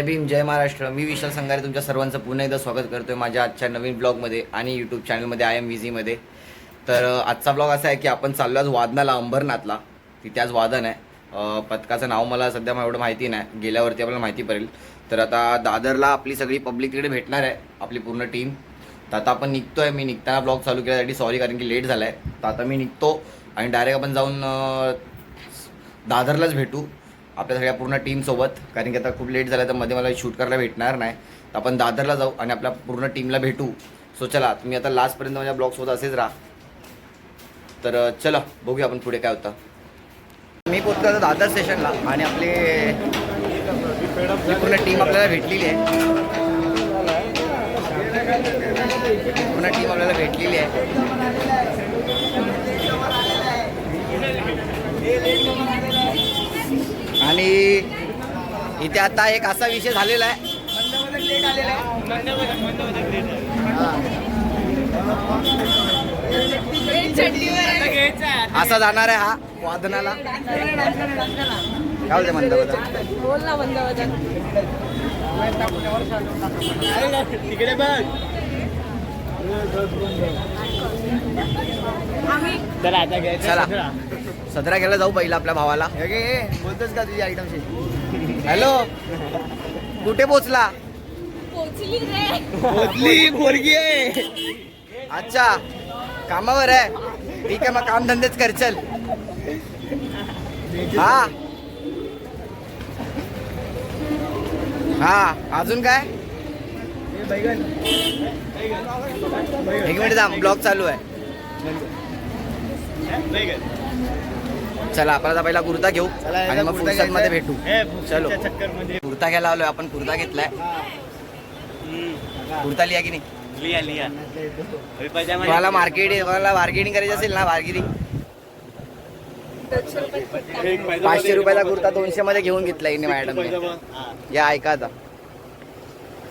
जय भीम जय महाराष्ट्र. मी विशाल संघारे तुमच्या सर्वांचं पुन्हा एकदा स्वागत करतोय माझ्या आजच्या नवीन ब्लॉगमध्ये आणि यूट्यूब चॅनलमध्ये आय एम विझीमध्ये तर आजचा ब्लॉग असा आहे की आपण चाललो आज वादनाला अंबरनाथला. तिथे आज वादन आहे. पथकाचं नाव मला सध्या एवढं माहिती नाही. गेल्यावरती आपल्याला माहिती पडेल. तर आता दादरला आपली सगळी पब्लिक तिकडे भेटणार आहे आपली पूर्ण टीम तर आता आपण निघतोय. मी निघताना ब्लॉग चालू केल्यासाठी सॉरी कारण की लेट झाला आहे तर आता मी निघतो आणि डायरेक्ट आपण जाऊन दादरलाच भेटू. आपल्या सगळ्या पूर्ण टीमसोबत कारण की आता खूप लेट झालं तर मध्ये मला शूट करायला भेटणार नाही. तर आपण दादरला जाऊ आणि आपल्या पूर्ण टीमला भेटू. सो चला तुम्ही आता लास्टपर्यंत माझ्या ब्लॉग्सोबत असेच राहा. तर चला बघूया आपण पुढे काय होतं. मी पोचतो आता दादर स्टेशनला आणि आपले पूर्ण टीम आपल्याला भेटलेली आहे. पूर्ण टीम आपल्याला भेटलेली आहे. आणि इथे आता एक असा विषय झालेला आहे. असा जाणार आहे हा वादनाला. काय म्हणता बोल ना तिकडे बघ. आम्ही चला आता घ्यायचं सदरा घ्यायला जाऊ पहिला आपल्या भावाला. बोलतोस का तुझी आयटमशी हॅलो कुठे पोचला? पोचली पोरगी आहे. अच्छा कामावर आहे. ठीक आहे मग काम धंदेच कर चल. हा. हा अजून काय? एक मिनिट थांब ब्लॉग चालू आहे. चला आपण आता पहिला कुर्ता घेऊ आणि मग फुरसत मध्ये. भेटू. चलो. कुर्ता घ्यायला आलोय आपण कुर्ता घेतलाय. कुर्ता लिहा की नाही? लिया लिया. अभी पजामा तुम्हाला मार्केट तुम्हाला मार्केटिंग करायची असेल ना मार्केटिंग पाचशे रुपयाचा कुर्ता दोनशे मध्ये घेऊन घेतला इने मॅडम हा. या ऐका आता.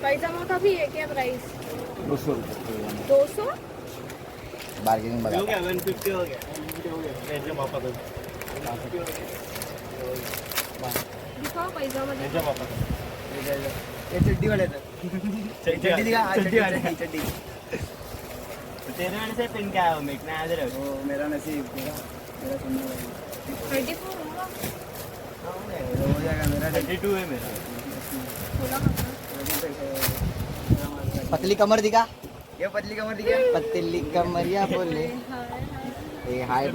पैजामा का भी है क्या प्राइस दो सौ बार्गेनिंग हो बघा. गया 150 हो गया 150 हो गया त्याच्या बापाचं दिखाओ पैजामा दिखाओ. त्याच्या बापाचं चड्डी वाले चड्डी दिखा हाँ, चड्डी वाले चड्डी चड्डी। तेरे वाले से पिन क्या है मेक ना आदर ओ मेरा नसीब मेरा मेरा सुनने वाला। 24 होगा हो जाएगा मेरा 32 है मेरा। खोला मत. पतली कमर दिखा। ये पतली कमर दिखा। पतली कमरिया बोले। ए हाय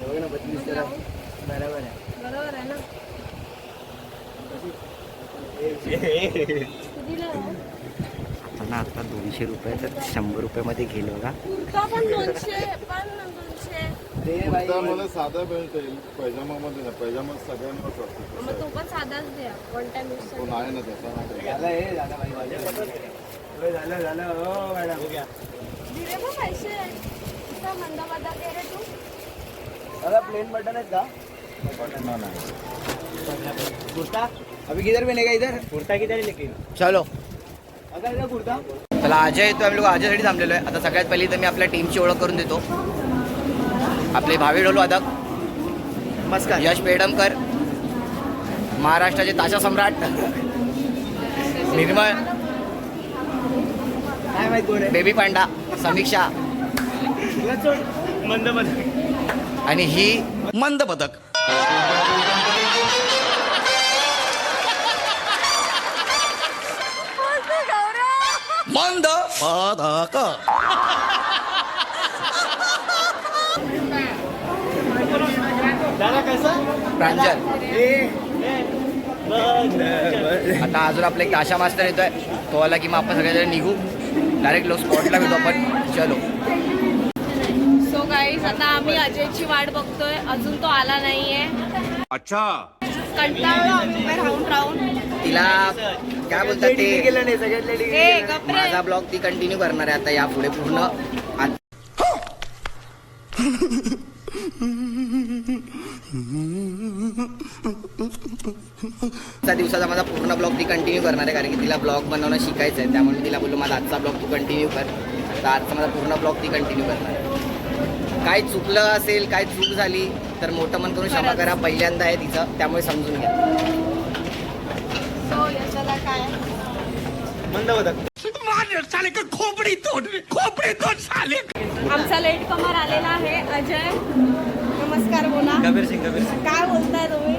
बघ हो ना बराबर है बरोबर आहे ना? ना आता दोनशे रुपये तर शंभर रुपये मध्ये गेलो का कुर्ता पण दोनशे पण दोनशे. दे भाई आता मला साधा बेल्ट येईल? पैजामा मध्ये ना पैजामा सगळ्यांनाच असतो मग तो पण साधाच द्या वन टाइम यूज तो नाही ना त्याचा नाही झालं हे झालं हो, झालं झालं. हो मॅडम. दिले मग पैसे. इथं मंदा मंदा रे तू. दादा प्लेन बटन आहेत का? कुर्ता? अभी किधर बनेगा इधर? कुर्ता किधर लेकिन? चलो। अगर इधर कुर्ता। चला अजय येतो आम्ही लोक अजयसाठी थांबलेलो आहे आता सगळ्यात पहिली तर मी आपल्या टीमची ओळख करून देतो. आपले भावी ढोलू वादक नमस्कार. यश पेडमकर महाराष्ट्राचे ताशा सम्राट निर्मळ बेबी पांडा समीक्षा. मंद मंद. आणि ही मंद बदक मंद पदक. प्रांजल. आता अजून आपला एक आशा मास्टर येतोय. तो आला की मग आपण सगळेजण निघू. डायरेक्ट लो स्पॉटला भेटू आपण. चलो. आता आम्ही अजयची वाट बघतोय. अजून तो आला नाहीये. अच्छा. कंटाळलो आम्ही उभे राहून राहून. तिला काय बोलतात लेडी ते? गेलं नाही सगळ्यात लेडी ए गप्रे माझा ब्लॉग ती कंटिन्यू करणार आहे आता यापुढे पूर्ण. आत- आजचा दिवसाचा माझा पूर्ण ब्लॉग ती कंटिन्यू करणार आहे कारण की तिला ब्लॉग बनवणं शिकायचं आहे त्यामुळे तिला बोललो माझा आजचा ब्लॉग तू कंटिन्यू कर. तर आजचा माझा पूर्ण ब्लॉग ती कंटिन्यू करणार आहे. काय चुकलं असेल काय चूक झाली तर मोठं मन करून क्षमा करा. पहिल्यांदा आहे तिचं त्यामुळे समजून घ्या. सो यशाला काय? मंद होता. आमचा लेट कमर आलेला आहे. अजय नमस्कार बोला. कबीर सिंग कबीर सिंग. काय बोलताय तुम्ही?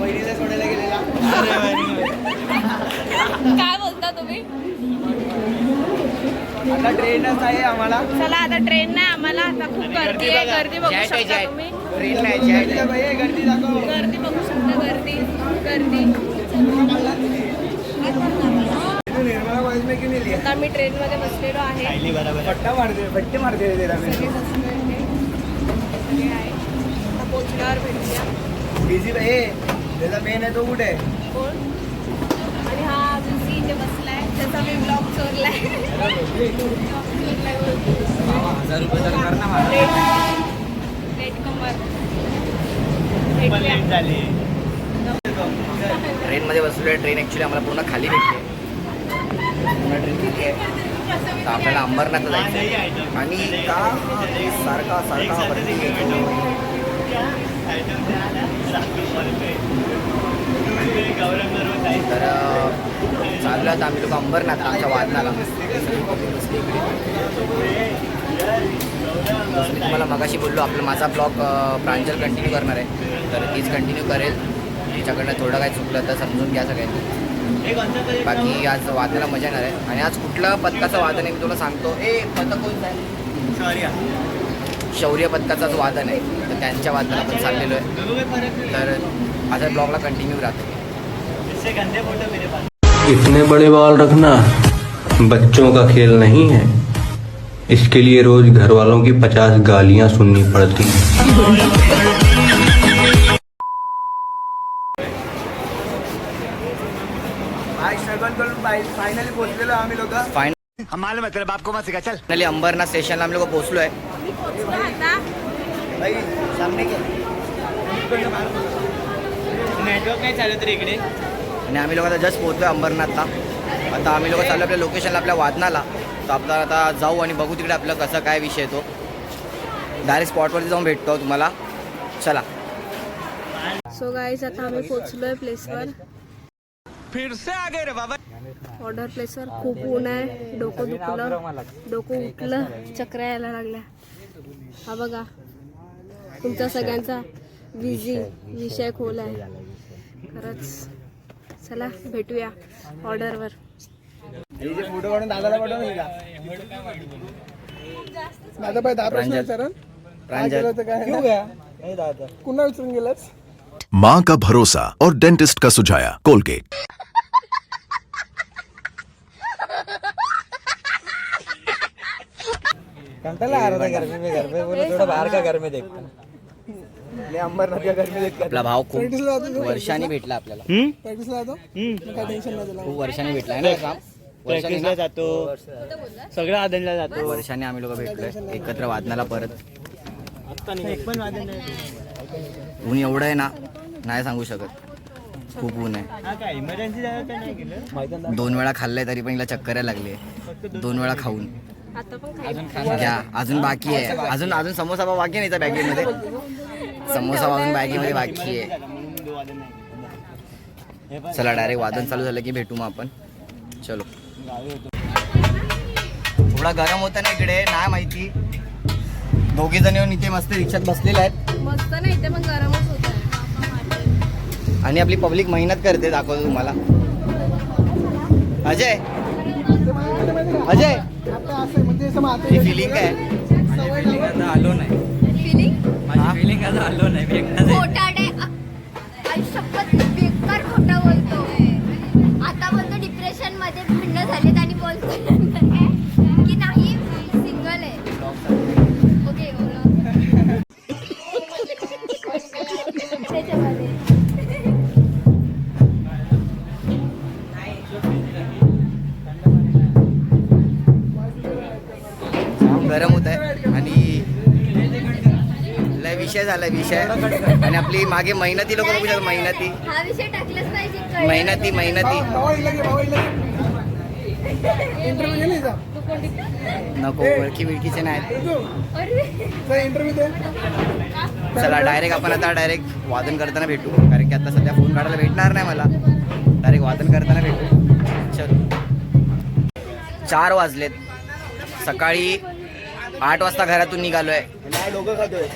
वहिनीला सोडायला गेलेला. काय बोलता तुम्ही? आता ट्रेनच आहे आम्हाला. चला आता ट्रेन नाही आम्हाला. आता खूप गर्दी आहे. गर्दी बघू. शकता तुम्ही. ट्रेन नाही गर्दी दाखव. गर्दी बघू शकता गर्दी. गर्दी. निर्मला कॉलेज में क्यों नहीं लिया? आता आम्ही ट्रेन मध्ये बसलेलो आहे. मारते मारते में पोचल्यावर भेटूया. बिझी ए त्याचा मेन आहे तो कुठे? आहे कोण? आणि हा जुसी इथे बसलाय त्याचा मी ब्लॉग चोरलाय. हजार रुपये तर कर ना ट्रेनमध्ये बसलो आहे ट्रेन ॲक्च्युली आम्हाला पूर्ण खाली भेटली. पूर्ण ट्रेन किती आहे. तर आपल्याला अंबरनाथला जायचं आहे. आणि का सारखा सारखा तर चाललो आता आम्ही. लोक अंबरनाथ आमच्या वादनाला. मी तुम्हाला मगाशी बोललो आपलं माझा ब्लॉग प्रांजल कंटिन्यू करणार आहे. तर तीच कंटिन्यू करेल. तिच्याकडनं थोडं काय चुकलं तर समजून घ्या सगळ्यांनी. बाकी आज वादनाला मजा येणार आहे. आणि आज कुठलं पथकाचं वादन आहे मी तुला सांगतो. ए पथक कोणतं आहे? सॉरी शौर्य पथकाचाच वादन आहे. तर त्यांच्या वादनाला आपण चाललेलो आहे. तर माझ्या ब्लॉगला कंटिन्यू राहतो. इससे गंदे फ़ोटो मेरे पास। इतने बड़े बाल रखना बच्चों का खेल नहीं है। इसके लिए रोज घर वालों की पचास गालियाँ सुननी पड़ती हैं। हम मालूम है तेरे बाप को मत सिखा चल। अंबरनाथ स्टेशनला आम्ही लोक पोहोचलो आहे आम्ही पोचलो आता भाई सामने के। नेटवर्क नाही चालत रे इकडे। आणि आम्ही लोक आता जस्ट पोहोचलो आहे अंबरनाथला. आता आम्ही लोक चाललो आपल्या लोकेशनला आपल्या वादनाला. तर आपल्याला आता जाऊ आणि बघू तिकडे आपलं कसं काय विषय तो डायरेक्ट स्पॉटवरती जाऊन भेटतो तुम्हाला. चला. सो गाईज आता आम्ही पोचलोय प्लेसवर फिर से आ गए रे बाबा. ऑर्डर प्लेसवर खूप ऊन आहे. डोकं दुखलं. डोकं उठलं. चक्र यायला लागल्या. हा बघा. तुमचा सगळ्यांचा बिझी विषय खोल आहे. खरंच. चला भेटूया ऑर्डरवर. हे जे फ़ोटो काढून दादाला पाठव नाही का दादा पाय दहा प्रश्न विचारून गेलास? माँ का भरोसा और डेंटिस्ट का सुझाया कोलगेट कंटाला आ रहा था गर्मी में घर पे बोले थोड़ा बाहर का घर में देखता। आपला भाव खूप? वर्षांनी भेटला आपल्याला. प्रॅक्टिसला जातो? मग काय टेन्शन नाही. तुला खूप वर्षांनी भेटला ना काम? जातो. सगळ्या आदनला जातो. वर्षांनी आम्ही लोक भेटलोय. एकत्र वादनाला परत. ऊन एवढं आहे ना नाही सांगू शकत. खूप ऊन आहे. हा दोन वेळा खाल्लंय तरी पण हिला चक्कर लागली दोन वेळा खाऊन. आता पण खाई घ्या अजून बाकी आहे. अजून अजून समोसा बाकी नाही बॅगेमध्ये? समोसा पाव अजून बॅगेमध्ये बाकी आहे. चला डायरेक्ट वादन चालू झालं की भेटू मग आपण. चलो. थोडा गरम होतं ना इकडे नाही माहिती. दोघे जण येऊन इथे मस्त रिक्षात बसलेले आहेत. मस्त नाही इथे पण गरमच होत आणि आपली पब्लिक मेहनत करते दाखवतो तुम्हाला. अजय. अजय. असं म्हणजे असं माते ही फिलिंग काय? आलो नाही. फिलिंग माझी फिलिंग आता आलो नाही मी एकटाच आहे. खोटाडे आयुष्यभर बेकार खोटा बोलतो. आता बोलतो डिप्रेशनमध्ये भांडणं झालेत आणि बोलतो. नंतर काय विषय झालाय विषय. आणि आपली मागे मेहनती लोक बघू शकतात मेहनती. हा विषय टाकलाच पाहिजे कळलं. मेहनती मेहनती. नको ओळखी बिळखीचे नाहीत. चला डायरेक्ट आपण आता डायरेक्ट वादन करताना भेटू. कारण की आता सध्या फोन काढायला भेटणार नाही मला. डायरेक्ट वादन करताना भेटू. चल. चार वाजलेत. सकाळी आठ वाजता घरातून निघालोय नाही डोकं खातोय बॉल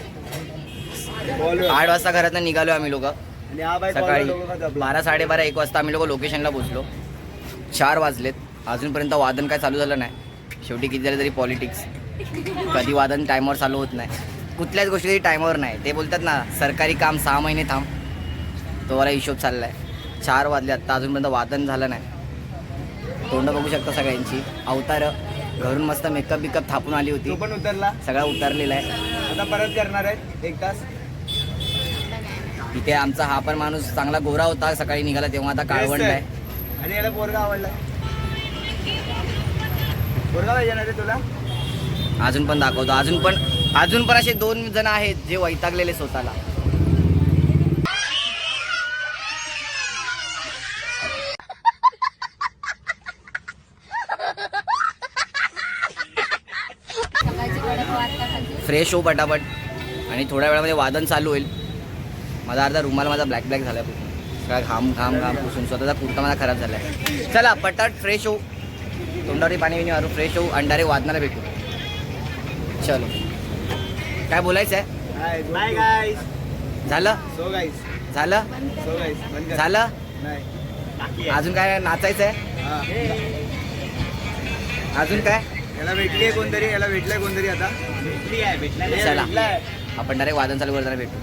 आठ वाजता घरातून निघालोय आम्ही लोक. सकाळी. बारा साडेबारा एक वाजता आम्ही लोक लोकेशनला पोचलो चार वाजलेत. अजूनपर्यंत वादन काय चालू झालं नाही. शेवटी किती झालं तरी पॉलिटिक्स कधी वादन टायमावर चालू होत नाही. कुठल्याच गोष्टी टायमावर नाही. ते बोलतात ना सरकारी काम सहा महिने थांब. तो वाला हिशोब चाललाय. चार वाजले आत्ता अजूनपर्यंत वादन झालं नाही. तोंड बघू शकता सगळ्यांची. अवतार. घरून मस्त मेकअप बिकअप थापून आली होती. पण उतरला. सगळा उतरलेला आहे. आता परत करणार आहेत. एक तास. इथे आमचा हा पण माणूस चांगला गोरा होता सकाळी निघाला तेव्हा आता काळवंड आहे. आणि याला पोरगा आवडला. पोरगा पाहिजे ना रे तुला? अजून पण दाखवतो. अजून पण अजून पण असे दोन जण आहेत जे वैतागलेले स्वतःला. फ्रेश हो पटापट. आणि थोड्या वेळामध्ये वादन चालू होईल. माझा अर्धा रुमाल माझा ब्लॅक ब्लॅक झाला सगळा घाम घाम घाम पुसून. स्वतःचा कुर्ता माझा खराब झाला आहे चला पटाट फ्रेश हो तोंडावरी पाणी बिणी मारू फ्रेश हो अंडारे वादनाला भेटू. चलो. काय बोलायचं आहे बाय गाईस झालं? सो गाईस झालं? So guys. झालं? नाही. बाकी अजून काय नाचायचं आहे. अजून काय? याला भेटली आहे कोणतरी याला भेटलंय कोणतरी आता? भेटली आहे भेटला चला. आपण डायरेक्ट वादन चालू करताना भेटू.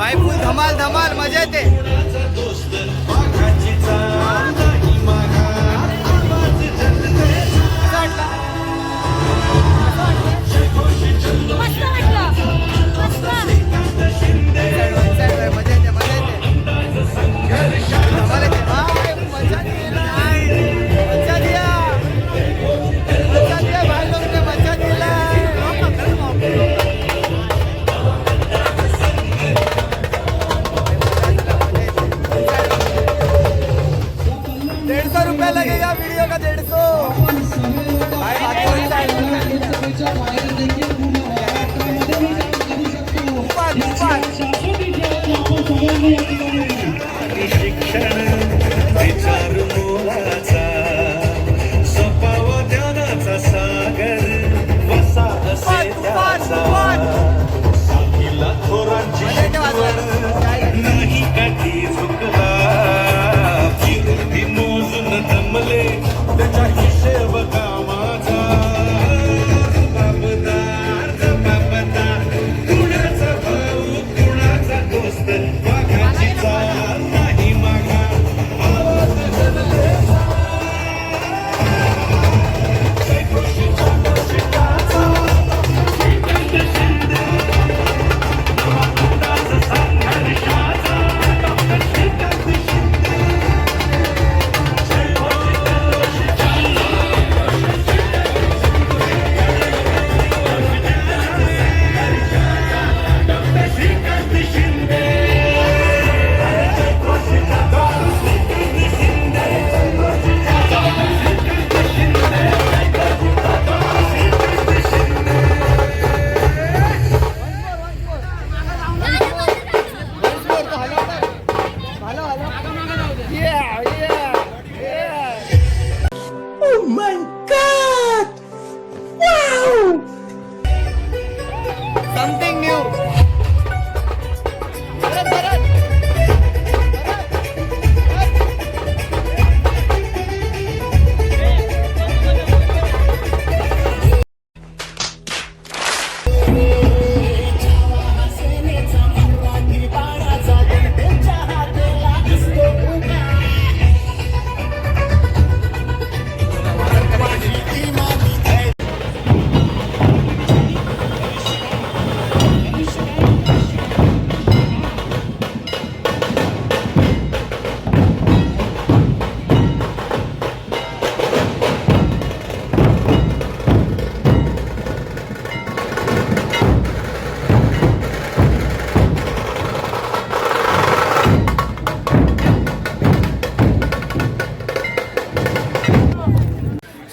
बाय धमाल धमाल मजा येते.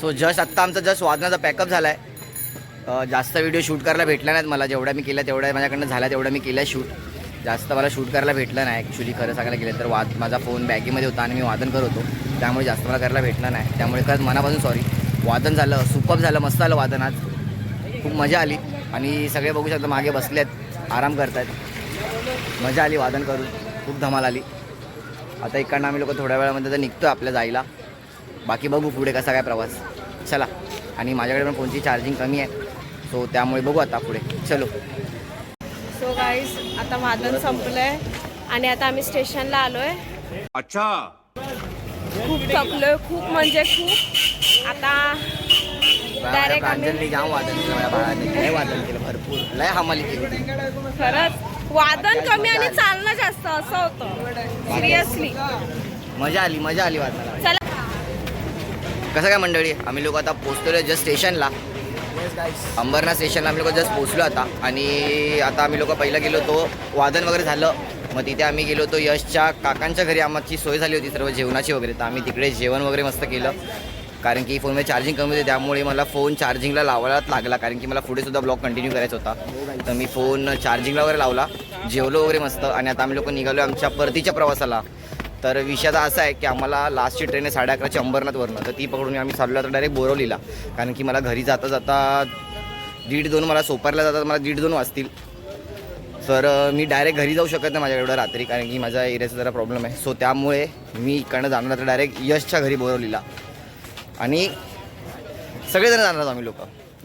सो जस्ट आत्ता आमचा जस्ट वादनाचा पॅकअप झाला आहे जास्त व्हिडिओ शूट करायला भेटला नाहीत मला जेवढ्या मी केल्या तेवढ्या माझ्याकडनं झाल्या तेवढं मी केलं शूट. जास्त मला शूट करायला भेटलं नाही ॲक्च्युली खरं सांगायला गेलं तर वाद माझा फोन बॅगेमध्ये होता आणि मी वादन करत होतो. त्यामुळे जास्त मला करायला भेटलं नाही. त्यामुळे खरंच मनापासून सॉरी वादन झालं सुपअप झालं मस्त आलं वादन आज. खूप मजा आली. आणि सगळे बघू शकता मागे बसलेत आराम करतायत. मजा आली वादन करून. खूप धमाल आली. आता इकडनं आम्ही लोक थोड्या वेळामध्ये तर निघतो आपल्या जायला. बाकी बघू पुढे कसा काय प्रवास. चला. आणि माझ्याकडे पण फोनची चार्जिंग कमी आहे. सो त्यामुळे बघू आता पुढे. चलो. सो गाईज आता वादन संपलंय. आणि आता आम्ही स्टेशनला आलोय. अच्छा. खूप थकलोय खूप म्हणजे खूप. आता आम्ही- जाम वादन केलं माझ्या बाळाने. लय वादन केलं भरपूर. लय हमाली केली खरंच. वादन कमी आणि चालणं जास्त असं होतं. सिरियसली मजा आली मजा आली वादनाला. चला. कसं काय मंडळी? आम्ही लोक आता पोहोचतोय जस्ट स्टेशनला अंबरनाथ स्टेशनला आम्ही लोक जस्ट पोहोचलो आता. आणि आता आम्ही लोक पहिलं गेलो होतो वादन वगैरे झालं. मग तिथे आम्ही गेलो होतो यशच्या काकांच्या घरी. आमची सोय झाली होती सर्व जेवणाची वगैरे. तर आम्ही तिकडे जेवण वगैरे मस्त केलं. कारण की फोनमध्ये चार्जिंग कमी होते त्यामुळे मला फोन चार्जिंगला लावायलाच लागला. कारण की मला पुढे सुद्धा ब्लॉग कंटिन्यू करायचा होता. तर मी फोन चार्जिंगला वगैरे लावला. जेवलो वगैरे मस्त. आणि आता आम्ही लोक निघालो आमच्या परतीच्या प्रवासाला. तर विषयाचा असा आहे की आम्हाला लास्टची ट्रेन आहे साडे अकराची अंबरनाथवरनं तर ती पकडून आम्ही चाललो आता डायरेक्ट बोरवलीला कारण की मला घरी जाता जाता दीड दोन मला सोपारला जातात मला दीड दोन वाजतील. तर मी डायरेक्ट घरी जाऊ शकत नाही माझ्या एवढं रात्री कारण की माझ्या एरियाचा जरा प्रॉब्लेम आहे. सो त्यामुळे मी इकडनं जाणार तर डायरेक्ट यशच्या घरी बोरवलीला आणि सगळेजण जाणार आम्ही लोक.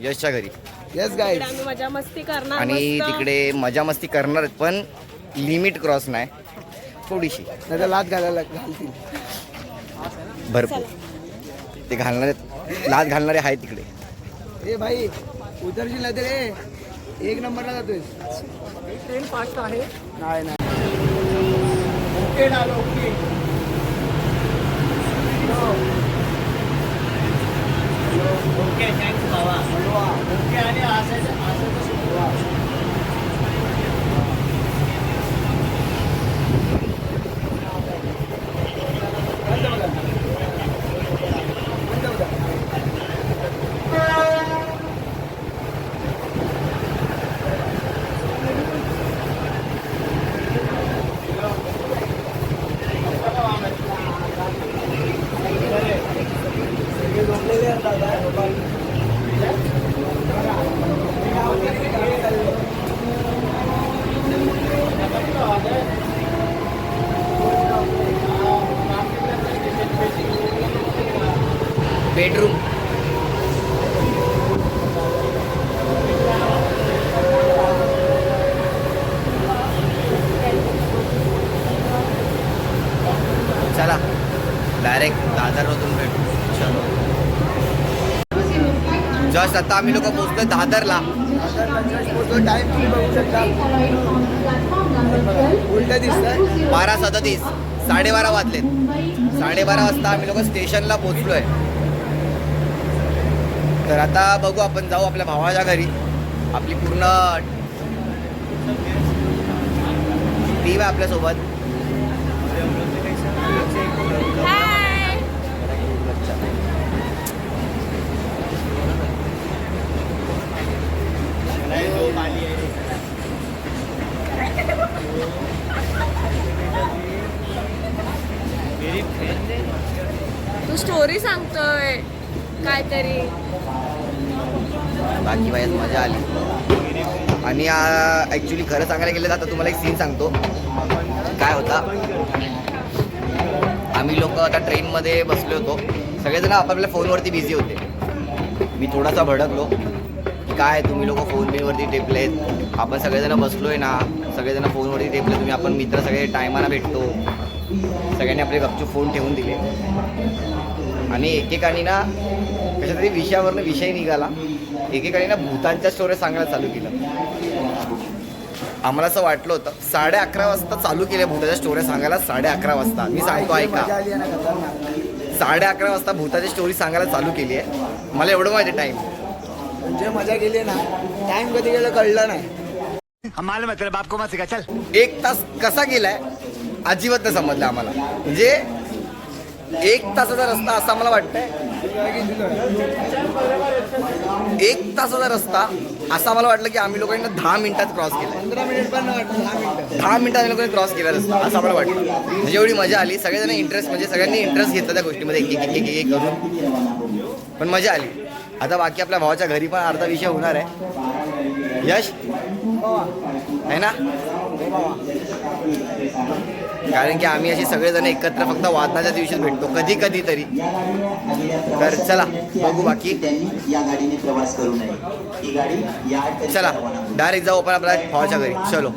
यशच्या घरी. यस आम्ही मजा मस्ती करणार आणि. तिकडे मजा मस्ती करणार पण लिमिट क्रॉस नाही. थोडीशी नाही तर लात घालायला घालतील. भरपूर. ते घालणारे लाच घालणारे आहेत तिकडे. ए भाई उतरशील नाही तर ए एक नंबरला जातोय ट्रेन फास्ट आहे. नाही नाही. ओके ना ओके. ओके थँक्स बाबा. ओके आणि असायचं असायचं बेडरूम. चला डायरेक्ट दादरमधून भेटू. चलो. जस्ट आता आम्ही लोक पोहोचतोय दादरला. उलट बारा सदतीस साडेबारा वाजलेत. साडेबारा वाजता आम्ही लोक स्टेशनला पोचलोय तर आता बघू आपण जाऊ आपल्या भावाच्या घरी. आपली पूर्ण टीम आहे आपल्यासोबत. तू स्टोरी सांगतोय. काहीतरी. बाकी बाई मजा आली. आणि ॲक्च्युली खरं सांगायला गेलं तर आता तुम्हाला एक सीन सांगतो. काय होता? आम्ही लोक आता ट्रेनमध्ये बसलो होतो. सगळेजण आपापल्या फोनवरती बिझी होते. मी थोडासा भडकलो. की काय तुम्ही लोक फोन बिनवरती टेपलेत? आपण सगळेजण बसलो आहे ना. सगळेजण फोनवरती टेपले तुम्ही आपण मित्र सगळे टायमाला भेटतो. सगळ्यांनी आपले गपचूप फोन ठेवून दिले. आणि एकेकाने ना कशा तरी विषयावरनं विषय निघाला. एकेकाने ना भूतांच्या स्टोऱ्या सांगायला चालू केलं. आम्हाला असं वाटलं होतं साडे अकरा वाजता चालू केल्या भूताच्या स्टोऱ्या सांगायला साडे अकरा वाजता. मी सांगतो ऐका. साडे अकरा वाजता भूताची स्टोरी सांगायला चालू केली आहे. मला एवढं माहिती टाईम म्हणजे मजा केली आहे ना टाइम कधी गेलं कळलं नाही. एक तास कसा गेलाय अजिबात नाही समजलं आम्हाला. म्हणजे एक तासाचा रस्ता असा मला वाटतंय. एक तासाचा रस्ता असा मला वाटलं की आम्ही लोकांना दहा मिनिटात क्रॉस केला पंधरा मिनिट पण दहा मिनिटात आम्ही लोकांनी क्रॉस केला रस्ता असं मला वाटलं. म्हणजे एवढी मजा आली. सगळेजण इंटरेस्ट म्हणजे सगळ्यांनी इंटरेस्ट घेतला त्या गोष्टीमध्ये. एक एक एक एक एक करून. पण मजा आली. आता बाकी आपल्या भावाच्या घरी पण अर्धा विषय होणार आहे. यश? आहे ना? कारण की आम्ही असे सगळेजण एकत्र फक्त वादनाच्या दिवशीच भेटतो कधी कधी तरी. तर चला बघू बाकी. या गाडीने प्रवास करू नये ही गाडी या चला डायरेक्ट जाऊ आपण आपल्या फॉच्या घरी. चलो.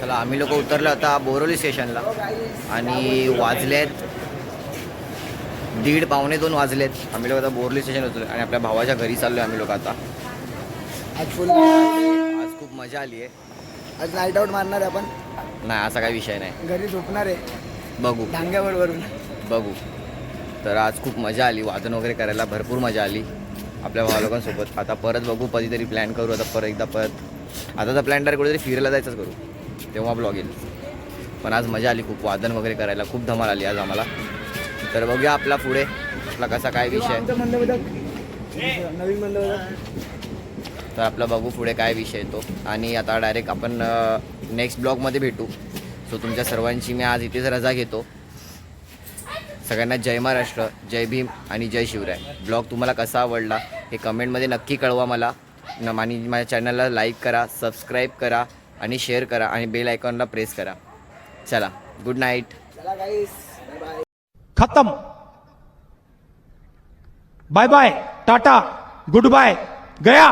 चला आम्ही लोक उतरलो आता बोरोली स्टेशनला. आणि वाजलेत दीड पावणे दोन वाजलेत. आम्ही लोक आता बोरली स्टेशन उतरलो आणि आपल्या भावाच्या घरी चाललो आम्ही लोक आता. आज फुल आज खूप मजा आली आहे. आज नाईट आऊट मारणार आहे आपण. नाही असा काही विषय नाही. घरी झोपणार आहे. बघू. डांग्याबरोबरून बघू. तर आज खूप मजा आली वादन वगैरे करायला भरपूर मजा आली. आपल्या भावा लोकांसोबत आता परत बघू कधीतरी प्लॅन करू. आता परत एकदा परत आता तर प्लॅन डायरेक्ट कुठेतरी फिरायला जायचंच करू. तेव्हा ब्लॉग येईल. पण आज मजा आली खूप. वादन वगैरे करायला खूप धमाल आली आज आम्हाला. तर बघूया आपला पुढे आपला कसा काय विषय. नवीन मंदबदक तर आपला बघू पुढे काय विषय येतो. आणि आता डायरेक्ट आपण नेक्स्ट ब्लॉगमध्ये भेटू. सो तुमच्या सर्वांची मी आज इथेच रजा घेतो. सगळ्यांना जय महाराष्ट्र जय भीम आणि जय शिवराय. ब्लॉग तुम्हाला कसा आवडला हे कमेंटमध्ये नक्की कळवा मला. न आणि माझ्या चॅनलला लाईक करा सबस्क्राईब करा आणि शेअर करा आणि बेल आयकॉनला प्रेस करा. चला गुड नाईट चला गाईस बाय खत्म. Bye bye tata good bye गया.